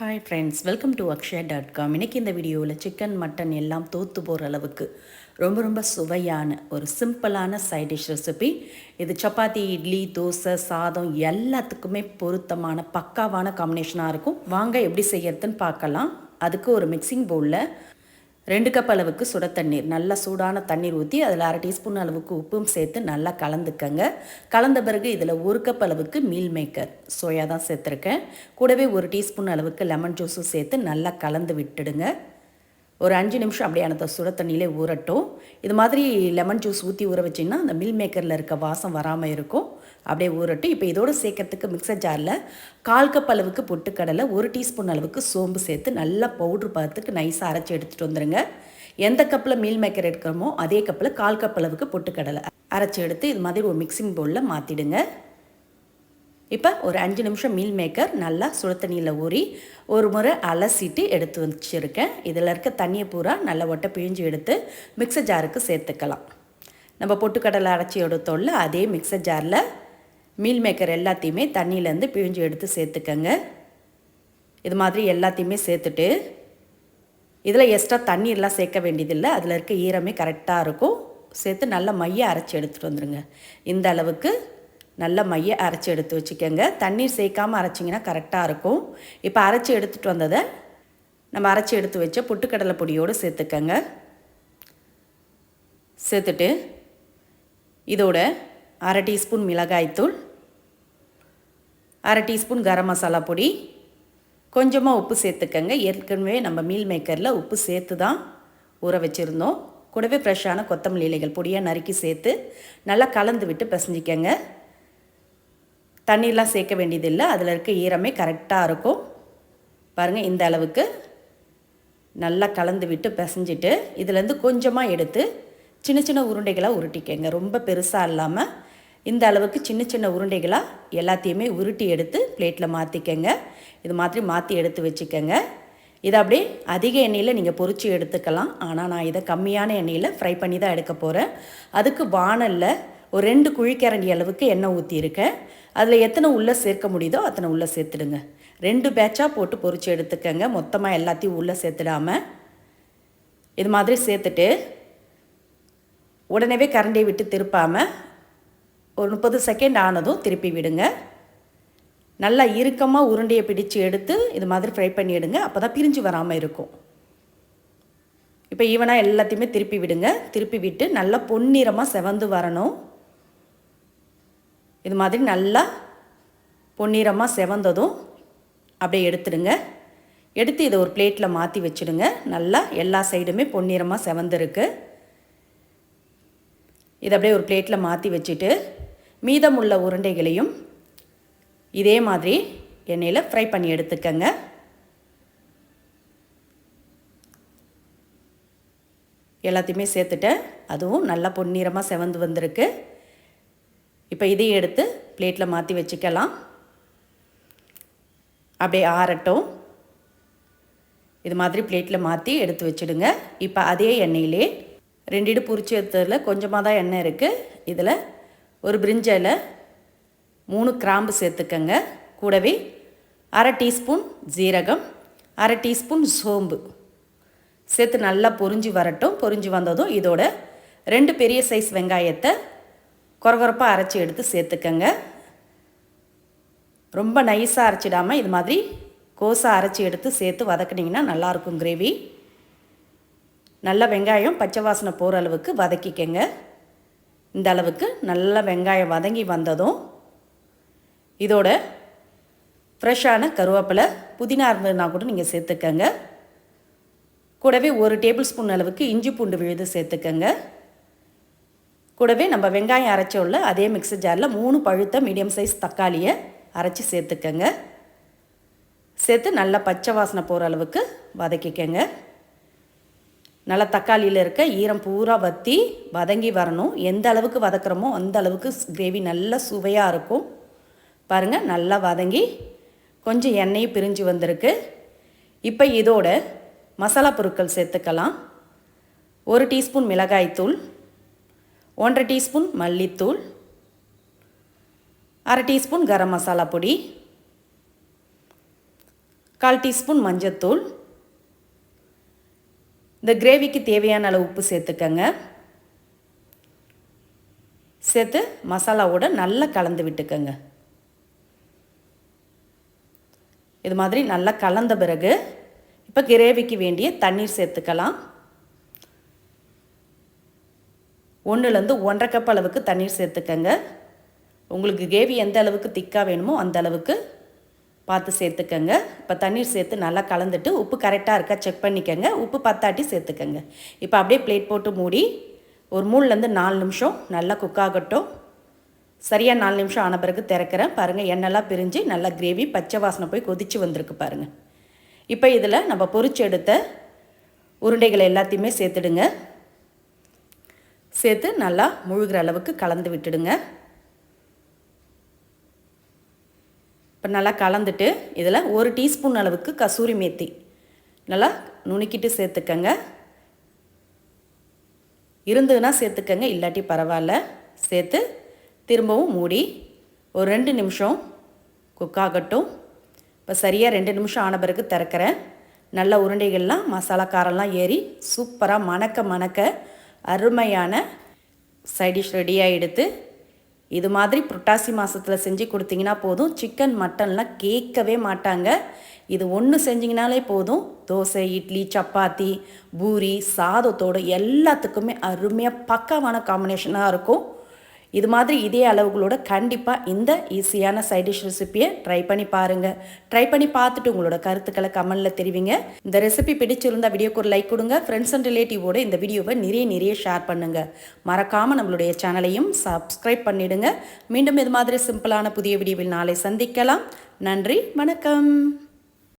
Hi friends welcome to Akshaya dot com இன்றைக்கி இந்த வீடியோவில் சிக்கன் மட்டன் எல்லாம் தோற்று போகிற அளவுக்கு ரொம்ப ரொம்ப சுவையான ஒரு சிம்பிளான சைட் டிஷ் ரெசிபி இது சப்பாத்தி இட்லி தோசை சாதம் எல்லாத்துக்குமே பொருத்தமான பக்காவான காம்பினேஷனாக இருக்கும். வாங்க எப்படி செய்யறதுன்னு பார்க்கலாம். அதுக்கு ஒரு மிக்சிங் பவுலில் ரெண்டு கப் அளவுக்கு சுட தண்ணீர் நல்லா சூடான தண்ணீர் ஊற்றி அதில் அரை டீஸ்பூன் அளவுக்கு உப்பும் சேர்த்து நல்லா கலந்துக்கங்க. கலந்த பிறகு இதில் ஒரு கப் அளவுக்கு மீல் மேக்கர் சோயா தான் சேர்த்துருக்கேன். கூடவே ஒரு டீஸ்பூன் அளவுக்கு லெமன் ஜூஸும் சேர்த்து நல்லா கலந்து விட்டுடுங்க. ஒரு அஞ்சு நிமிஷம் அப்படியே அந்த சுட தண்ணியிலே ஊறட்டும். இது மாதிரி லெமன் ஜூஸ் ஊற்றி ஊற வச்சிங்கன்னா அந்த மில் மேக்கரில் இருக்க வாசம் வராமல் இருக்கும். அப்படியே ஊறட்டும் இப்போ இதோடு சேர்க்கறதுக்கு மிக்சர் ஜாரில் கால் கப் அளவுக்கு பொட்டுக்கடலை ஒரு டீஸ்பூன் அளவுக்கு சோம்பு சேர்த்து நல்லா பவுட்ரு பார்த்துக்கு நைஸாக அரைச்சி எடுத்துகிட்டு வந்துடுங்க எந்த கப்பில் மீல் மேக்கர் எடுக்கிறோமோ அதே கப்பில் கால் கப் அளவுக்கு பொட்டுக்கடலை அரைச்சி எடுத்து இது மாதிரி ஒரு மிக்சிங் பவுலில் மாற்றிடுங்க இப்போ ஒரு அஞ்சு நிமிஷம் மீல் மேக்கர் நல்லா சுட தண்ணியில் ஊறி ஒரு முறை அலசிட்டு எடுத்து வச்சுருக்கேன். இதில் இருக்க தண்ணியை பூரா நல்லா ஒட்டை பிழிஞ்சு எடுத்து மிக்சர் ஜாருக்கு சேர்த்துக்கலாம். நம்ம பொட்டுக்கடலை அரைச்சி எடுத்தோம்ல அதே மிக்சர் ஜாரில் மீல் மேக்கர் எல்லாத்தையுமே தண்ணியிலேருந்து பிழிஞ்சு எடுத்து சேர்த்துக்கங்க. இது மாதிரி எல்லாத்தையுமே சேர்த்துட்டு இதில் எக்ஸ்ட்ரா தண்ணீர்லாம் சேர்க்க வேண்டியதில்லை. அதில் இருக்க ஈரமே கரெக்டாக இருக்கும். சேர்த்து நல்லா மைய அரைச்சி எடுத்துகிட்டு வந்துடுங்க இந்த அளவுக்கு நல்ல மைய அரைச்சி எடுத்து வச்சுக்கோங்க. தண்ணீர் சேர்க்காமல் அரைச்சிங்கன்னா கரெக்டாக இருக்கும். இப்போ அரைச்சி எடுத்துகிட்டு வந்ததை நம்ம அரைச்சி எடுத்து வச்ச பொட்டுக்கடலை பொடியோடு சேர்த்துக்கங்க. சேர்த்துட்டு இதோட அரை டீஸ்பூன் மிளகாய்த்தூள் அரை டீஸ்பூன் கரம் மசாலா பொடி கொஞ்சமாக உப்பு சேர்த்துக்கங்க. ஏற்கனவே நம்ம மீல் மேக்கரில் உப்பு சேர்த்து தான் ஊற வச்சுருந்தோம். கூடவே ஃப்ரெஷ்ஷான கொத்தமல்லி இலைகள் பொடியாக நறுக்கி சேர்த்து நல்லா கலந்து விட்டு பிசைஞ்சிக்கங்க. தண்ணியெலாம் சேர்க்க வேண்டியதில்லை. அதில் இருக்க ஈரமே கரெக்டாக இருக்கும். பாருங்கள் இந்த அளவுக்கு நல்லா கலந்து விட்டு பிசைஞ்சிட்டு இதுலேருந்து கொஞ்சமாக எடுத்து சின்ன சின்ன உருண்டைகளாக உருட்டிக்கங்க. ரொம்ப பெருசாக இல்லாமல் இந்த அளவுக்கு சின்ன சின்ன உருண்டைகளாக எல்லாத்தையுமே உருட்டி எடுத்து பிளேட்டில் மாற்றிக்கங்க இது மாதிரி மாற்றி எடுத்து வச்சுக்கோங்க. இதை அப்படியே அதிக எண்ணெயில் நீங்கள் பொறிச்சு எடுத்துக்கலாம். ஆனால் நான் இதை கம்மியான எண்ணெயில் ஃப்ரை பண்ணி தான் எடுக்க போகிறேன் அதுக்கு வானலில் ஒரு ரெண்டு குழிக்கரண்டி அளவுக்கு எண்ணெய் ஊற்றியிருக்கேன் அதில் எத்தனை உள்ளே சேர்க்க முடியுதோ அத்தனை உள்ளே சேர்த்துடுங்க. ரெண்டு பேட்சாக போட்டு பொறிச்சு எடுத்துக்கங்க. மொத்தமாக எல்லாத்தையும் உள்ளே சேர்த்துடாமல் இது மாதிரி சேர்த்துட்டு உடனே கரண்டியை விட்டு திருப்பாமல் ஒரு முப்பது செகண்ட் ஆனதும் திருப்பி விடுங்க. நல்லா இறுக்கமாக உருண்டையை பிடிச்சு எடுத்து இது மாதிரி ஃப்ரை பண்ணிவிடுங்க அப்போ தான் பிரிஞ்சு வராமல் இருக்கும். இப்போ ஈவனாக எல்லாத்தையுமே திருப்பி விடுங்க. திருப்பி விட்டு நல்லா பொன்னிறமாக செவந்து வரணும். இது மாதிரி நல்லா பொன்னிறமாக செவந்ததும் அப்படியே எடுத்துடுங்க. எடுத்து இதை ஒரு பிளேட்டில் மாற்றி வச்சுடுங்க. நல்லா எல்லா சைடுமே பொன்னிறமாக செவந்திருக்கு. இதை அப்படியே ஒரு பிளேட்டில் மாற்றி வச்சுட்டு மீதமுள்ள உருண்டைகளையும் இதே மாதிரி எண்ணெயில் ஃப்ரை பண்ணி எடுத்துக்கங்க. எல்லாத்தையுமே சேர்த்துட்டேன் அதுவும் நல்லா பொன்னிறமாக செவந்து வந்திருக்கு. இப்போ இதையும் எடுத்து பிளேட்டில் மாற்றி வச்சுக்கலாம். அப்படியே ஆறட்டும். இது மாதிரி பிளேட்டில் மாற்றி எடுத்து வச்சுடுங்க. இப்போ அதே எண்ணெயிலே ரெண்டு இடு பொரிச்சு எடுத்ததில் கொஞ்சமாக தான் எண்ணெய் இருக்குது இதில் ஒரு பிரிஞ்சில் மூணு கிராம்பு சேர்த்துக்கங்க. கூடவே அரை டீஸ்பூன் ஜீரகம் அரை டீஸ்பூன் சோம்பு. சேர்த்து நல்லா பொரிஞ்சு வரட்டும். பொரிஞ்சு வந்ததும் இதோட ரெண்டு பெரிய சைஸ் வெங்காயத்தை குறகுறப்பாக அரைச்சி எடுத்து சேர்த்துக்கங்க. ரொம்ப நைஸாக அரைச்சிடாமல் இது மாதிரி கோஸாக அரைச்சி எடுத்து சேர்த்து வதக்குனிங்கன்னா நல்லாயிருக்கும் கிரேவி. நல்ல வெங்காயம் பச்சை வாசனை போகிற அளவுக்கு வதக்கிக்கங்க. இந்த அளவுக்கு நல்ல வெங்காயம் வதங்கி வந்ததும் இதோட ஃப்ரெஷ்ஷான கருவேப்பிலை புதினா இருந்ததுனா கூட நீங்கள் சேர்த்துக்கங்க. கூடவே ஒரு டேபிள் ஸ்பூன் அளவுக்கு இஞ்சி பூண்டு விழுது சேர்த்துக்கங்க. கூடவே நம்ம வெங்காயம் அரைச்ச உள்ள அதே மிக்சர் ஜாரில் மூணு பழுத்த மீடியம் சைஸ் தக்காளியை அரைச்சி சேர்த்துக்கங்க. சேர்த்து நல்லா பச்சை வாசனை போகிற அளவுக்கு வதக்கிக்கங்க. நல்லா தக்காளியில் இருக்க ஈரம் பூரா வற்றி வதங்கி வரணும். எந்த அளவுக்கு வதக்குறோமோ அந்த அளவுக்கு கிரேவி நல்லா சுவையாக இருக்கும். பாருங்கள் நல்லா வதங்கி கொஞ்சம் எண்ணெயும் பிரிஞ்சு வந்திருக்கு. இப்போ இதோட மசாலா பொருட்கள் சேர்த்துக்கலாம். ஒரு டீஸ்பூன் மிளகாய்த்தூள் ஒன்றரை டீஸ்பூன் மல்லித்தூள் அரை டீஸ்பூன் கரம் மசாலா பொடி கால் டீஸ்பூன் மஞ்சத்தூள். இந்த கிரேவிக்கு தேவையான அளவு உப்பு சேர்த்துக்கங்க. சேர்த்து மசாலாவோட நல்லா கலந்து விட்டுக்கங்க. இது மாதிரி நல்லா கலந்த பிறகு இப்போ கிரேவிக்கு வேண்டிய தண்ணீர் சேர்த்துக்கலாம். ஒன்றுலேருந்து ஒன்றரை கப் அளவுக்கு தண்ணீர் சேர்த்துக்கங்க. உங்களுக்கு கிரேவி எந்த அளவுக்கு திக்காக வேணுமோ அந்த அளவுக்கு பார்த்து சேர்த்துக்கங்க. இப்போ தண்ணீர் சேர்த்து நல்லா கலந்துட்டு உப்பு கரெக்டாக இருக்கா செக் பண்ணிக்கோங்க. உப்பு பத்தாட்டி சேர்த்துக்கங்க. இப்போ அப்படியே பிளேட் போட்டு மூடி ஒரு மூணுலேருந்து நாலு நிமிஷம் நல்லா குக் ஆகட்டும். சரியாக நாலு நிமிஷம் ஆன பிறகு திறக்கிறேன். பாருங்கள் எண்ணெய்லாம் பிரிஞ்சு நல்லா கிரேவி பச்சை வாசனை போய் கொதித்து வந்திருக்கு பாருங்கள் இப்போ இதில் நம்ம பொறிச்சு எடுத்த உருண்டைகளை எல்லாத்தையுமே சேர்த்துடுங்க. சேர்த்து நல்லா முழுகிற அளவுக்கு கலந்து விட்டுடுங்க. இப்போ நல்லா கலந்துட்டு இதில் ஒரு டீஸ்பூன் அளவுக்கு கசூரி மேத்தி நல்லா நுணுக்கிட்டு சேர்த்துக்கங்க. இருந்ததுன்னா சேர்த்துக்கங்க இல்லாட்டி பரவாயில்ல. சேர்த்து திரும்பவும் மூடி ஒரு ரெண்டு நிமிஷம் குக் ஆகட்டும். இப்போ சரியாக ரெண்டு நிமிஷம் ஆன பிறகு திறக்கிறேன். நல்ல உருண்டைகள்லாம் மசாலா காரம்லாம் ஏறி சூப்பராக மணக்க மணக்க அருமையான சைடிஷ் ரெடியாக எடுத்து இது மாதிரி புரட்டாசி மாதத்தில் செஞ்சு கொடுத்தீங்கன்னா போதும். சிக்கன் மட்டன்லாம் கேட்கவே மாட்டாங்க. இது ஒன்று செஞ்சிங்கனாலே போதும். தோசை இட்லி சப்பாத்தி பூரி சாதத்தோடு எல்லாத்துக்குமே அருமையாக பக்காவான காம்பினேஷனாக இருக்கும். இது மாதிரி இதே அளவுகளோட கண்டிப்பாக இந்த ஈஸியான சைட் டிஷ் ரெசிப்பியை ட்ரை பண்ணி பாருங்கள் ட்ரை பண்ணி பார்த்துட்டு உங்களோட கருத்துக்களை கமெண்டில் தெரிவிங்க. இந்த ரெசிபி பிடிச்சிருந்தா வீடியோக்கு ஒரு லைக் கொடுங்க. ஃப்ரெண்ட்ஸ் அண்ட் ரிலேட்டிவோட இந்த வீடியோவை நிறைய நிறைய ஷேர் பண்ணுங்கள் மறக்காமல் நம்மளுடைய சேனலையும் சப்ஸ்கிரைப் பண்ணிவிடுங்க மீண்டும் இது மாதிரி சிம்பிளான புதிய வீடியோவில் நாளை சந்திக்கலாம். நன்றி வணக்கம்.